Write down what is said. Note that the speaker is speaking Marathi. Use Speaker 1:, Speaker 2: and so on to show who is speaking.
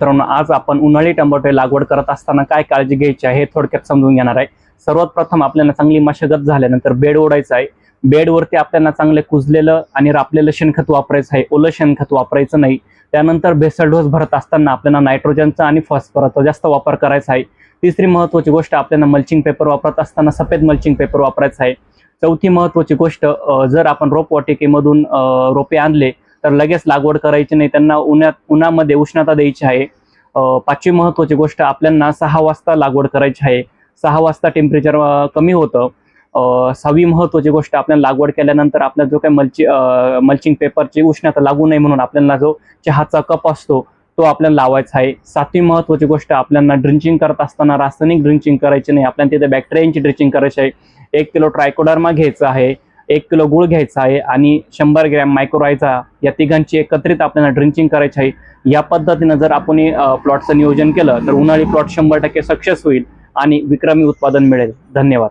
Speaker 1: मित्रांनो आज आपण उन्हाळी टमाटे लागवड करत असताना काय काळजी घ्यायची आहे हे थोडक्यात समजून घेणार आहे. सर्वात प्रथम आपल्याला चांगली मशागत झाल्यानंतर बेड ओढायचं आहे. बेडवरती आपल्याला चांगले कुजलेलं आणि रापलेलं शेणखत वापरायचं आहे. ओलं शेणखत वापरायचं नाही. त्यानंतर भेसळ डोस भरत असताना आपल्याला नायट्रोजनचा आणि फॉस्फरसचा जास्त वापर करायचा आहे. तिसरी महत्त्वाची गोष्ट आपल्याला मल्चिंग पेपर वापरत असताना सफेद मल्चिंग पेपर वापरायचा आहे. चौथी महत्त्वाची गोष्ट जर आपण रोपवाटिकेमधून रोपे आणले तर लगेच लागवड करायची नाही. त्यांना उन्हात उन्हामध्ये उष्णता द्यायची आहे. पाचवी महत्त्वाची गोष्ट आपल्याला सहा वाजता लागवड करायची आहे. सहा वाजता टेम्परेचर कमी होतं. सहावी महत्त्वाची गोष्ट आपल्याला लागवड केल्यानंतर आपला जो काही मल्ची मल्चिंग पेपरची उष्णता लागू नये म्हणून आपल्याला जो चहाचा कप असतो तो आपल्याला लावायचा आहे. सातवी महत्त्वाची गोष्ट आपल्याला ड्रिंचिंग करत असताना रासायनिक ड्रिंचिंग करायची नाही. आपल्याला तिथे बॅक्टेरियांची ड्रिंचिंग करायची आहे. एक किलो ट्रायकोडर्मा घ्यायचं आहे. एक किलो गुळ घ्यायचा आहे आणि शंभर ग्रॅम मायक्रोरायझा या तिघांची एकत्रित आपल्याला ड्रिंचिंग करायची आहे. या पद्धतीनं जर आपण प्लॉटचं नियोजन केलं तर उन्हाळी प्लॉट शंभर टक्के सक्सेस होईल आणि विक्रमी उत्पादन मिळेल. धन्यवाद.